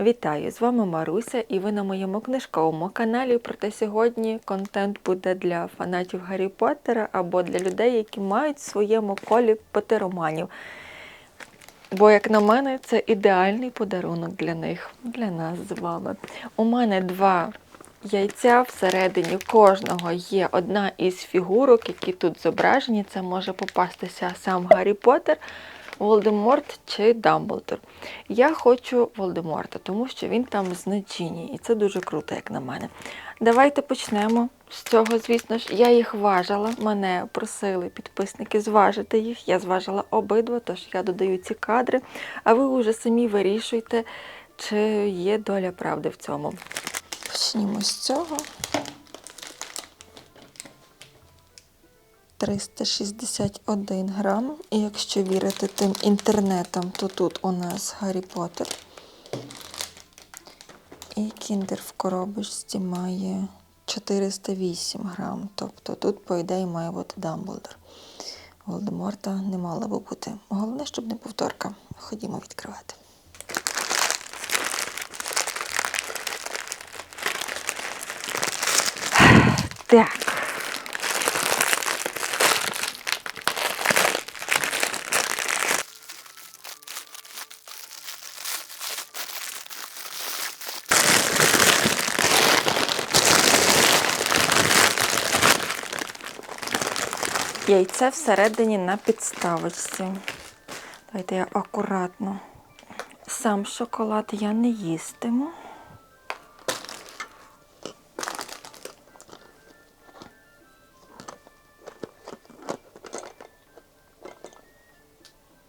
Вітаю! З вами Маруся і ви на моєму книжковому каналі. Проте сьогодні контент буде для фанатів Гаррі Поттера або для людей, які мають в своєму колі потероманів. Бо, як на мене, це ідеальний подарунок для них, для нас з вами. У мене два яйця. Всередині кожного є одна із фігурок, які тут зображені. Це може попастися сам Гаррі Поттер, Волдеморт чи Дамблдор. Я хочу Волдеморта, тому що він там значені, і це дуже круто, як на мене. Давайте почнемо з цього, звісно ж. Я їх важила. Мене просили підписники зважити їх. Я зважила обидва, тож я додаю ці кадри. А ви вже самі вирішуйте, чи є доля правди в цьому. Почнімо з цього. 361 грам. І якщо вірити тим інтернетам, то тут у нас Гаррі Поттер. І кіндер в коробочці має 408 грам. Тобто тут, по ідеї, має бути Дамблдор. Волдеморта не мало би бути. Головне, щоб не повторка. Ходімо відкривати. Так. Яйце всередині на підставочці. Давайте я акуратно. Сам шоколад я не їстиму.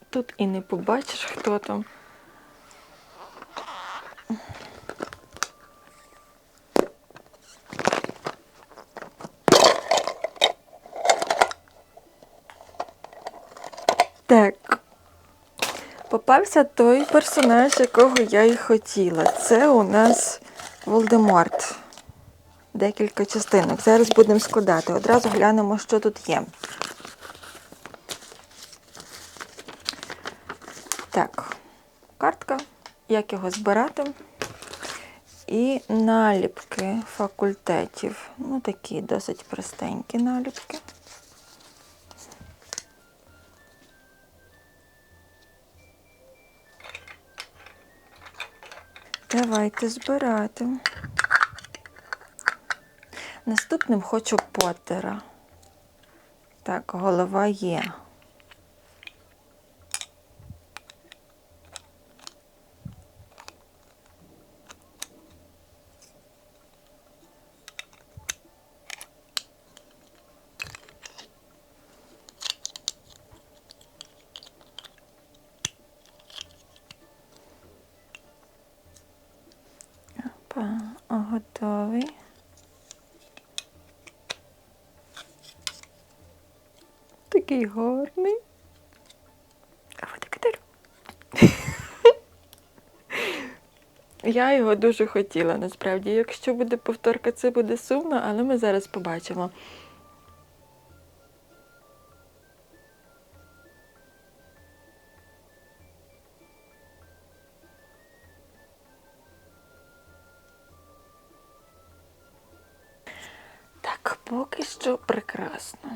Тут і не побачиш, хто там. Так. Попався той персонаж, якого я і хотіла. Це у нас Волдеморт. Декілька частинок. Зараз будемо складати. Одразу глянемо, що тут є. Так, картка, як його збирати. І наліпки факультетів. Ну, такі досить простенькі наліпки. Давайте збирати. Наступним хочу Поттера. Так, голова є. Такий гарний. А фотокатер. Я його дуже хотіла, насправді. Якщо буде повторка, це буде сумно, але ми зараз побачимо. Так, поки що прекрасно.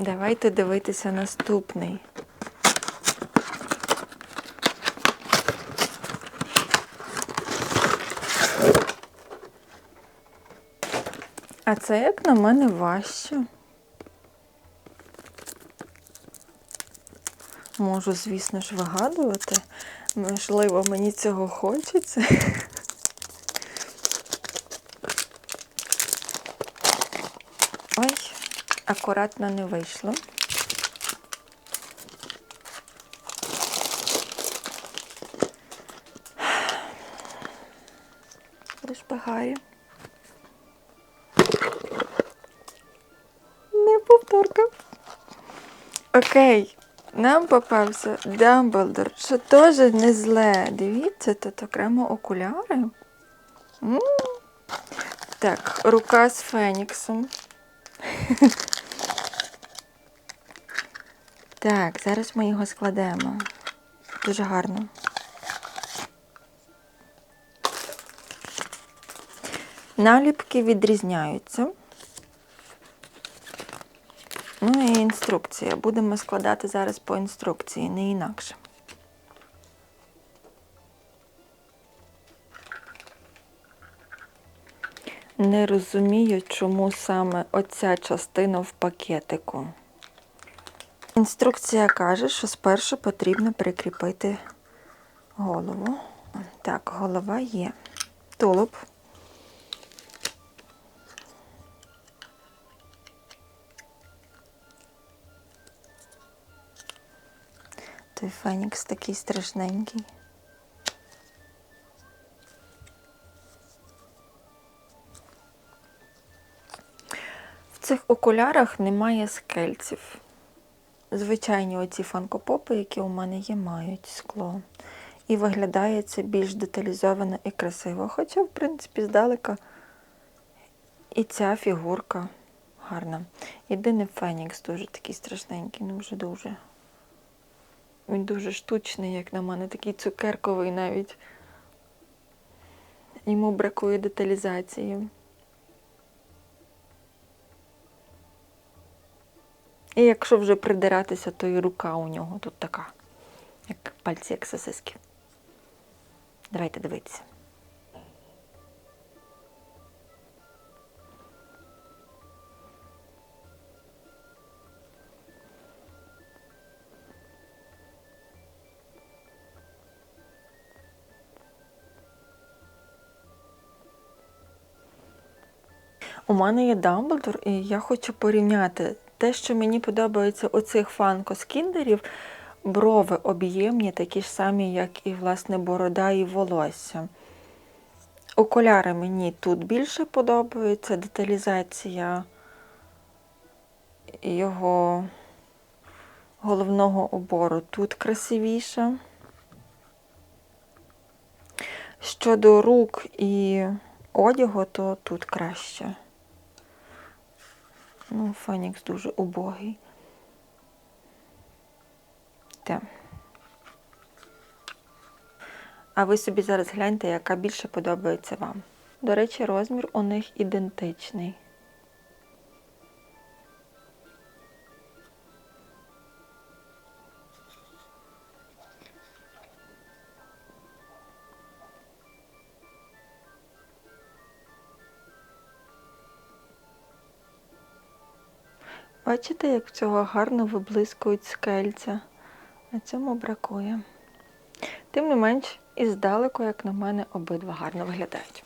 Давайте дивитися наступний. А це, як на мене, важче. Можу, звісно ж, вигадувати. Можливо, мені цього хочеться. акуратно не вийшло. Лиш багає. Не повторка. Окей, нам попався Дамблдор, що теж не зле. Дивіться, тут окремо окуляри. М. Так, рука з Феніксом. Так, зараз ми його складемо. Дуже гарно. Наліпки відрізняються. Ну і інструкція. Будемо складати зараз по інструкції, не інакше. Не розумію, чому саме оця частина в пакетику. Інструкція каже, що спершу потрібно прикріпити голову. Так, голова є. Тулуб. Той фенікс такий страшненький. В цих окулярах немає скельців. Звичайні оці фанкопопи, які у мене є, мають скло. І виглядає це більш деталізовано і красиво. Хоча, в принципі, здалека і ця фігурка гарна. Єдиний Фенікс дуже такий страшненький, ну вже дуже. Він дуже штучний, як на мене, такий цукерковий навіть. Йому бракує деталізації. І якщо вже придиратися, то і рука у нього тут така, як пальці, як сосиски. Давайте дивитися. У мене є Дамблдор, і я хочу порівняти те, що мені подобається у цих фанко-скіндерів, брови об'ємні, такі ж самі, як і власне борода і волосся. Окуляри мені тут більше подобаються, деталізація його головного убору тут красивіша. Щодо рук і одягу, то тут краще. Ну, Фенікс дуже убогий. Те. А ви собі зараз гляньте, яка більше подобається вам. До речі, розмір у них ідентичний. Бачите, як в цього гарно виблискують скельця. А цьому бракує. Тим не менш, і здалеку, як на мене, обидва гарно виглядають.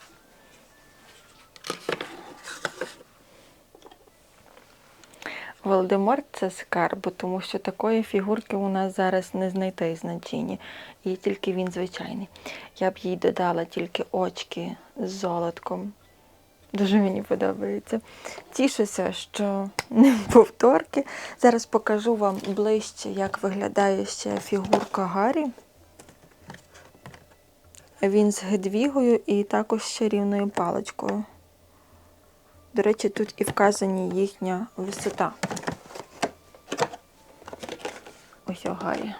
Володимир це скарб, тому що такої фігурки у нас зараз не знайти значені. І тільки він звичайний. Я б їй додала тільки очки з золотком. Дуже мені подобається. Тішуся, що не повторки. Зараз покажу вам ближче, як виглядає ще фігурка Гаррі. Він з гедвігою і також з чарівною паличкою. До речі, тут і вказані їхня висота. Ось Гаррі.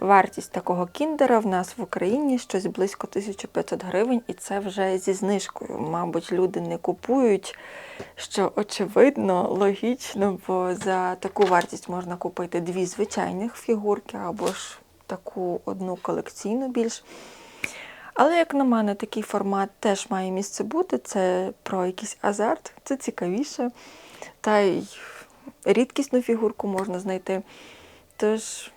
Вартість такого кіндера в нас в Україні щось близько 1500 гривень, і це вже зі знижкою. Мабуть, люди не купують, що очевидно, логічно, бо за таку вартість можна купити дві звичайних фігурки або ж таку одну колекційну більш. Але, як на мене, такий формат теж має місце бути. Це про якийсь азарт, це цікавіше. Та й рідкісну фігурку можна знайти. Тож.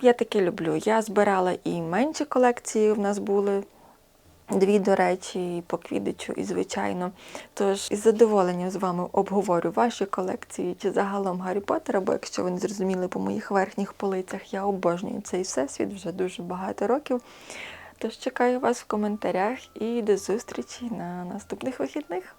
Я таке люблю. Я збирала і менші колекції в нас були. Дві, до речі, і по квідичу, і звичайно. Тож із задоволенням з вами обговорю ваші колекції чи загалом Гаррі Поттера, бо якщо ви не зрозуміли по моїх верхніх полицях, я обожнюю цей всесвіт вже дуже багато років. Тож чекаю вас в коментарях і до зустрічі на наступних вихідних.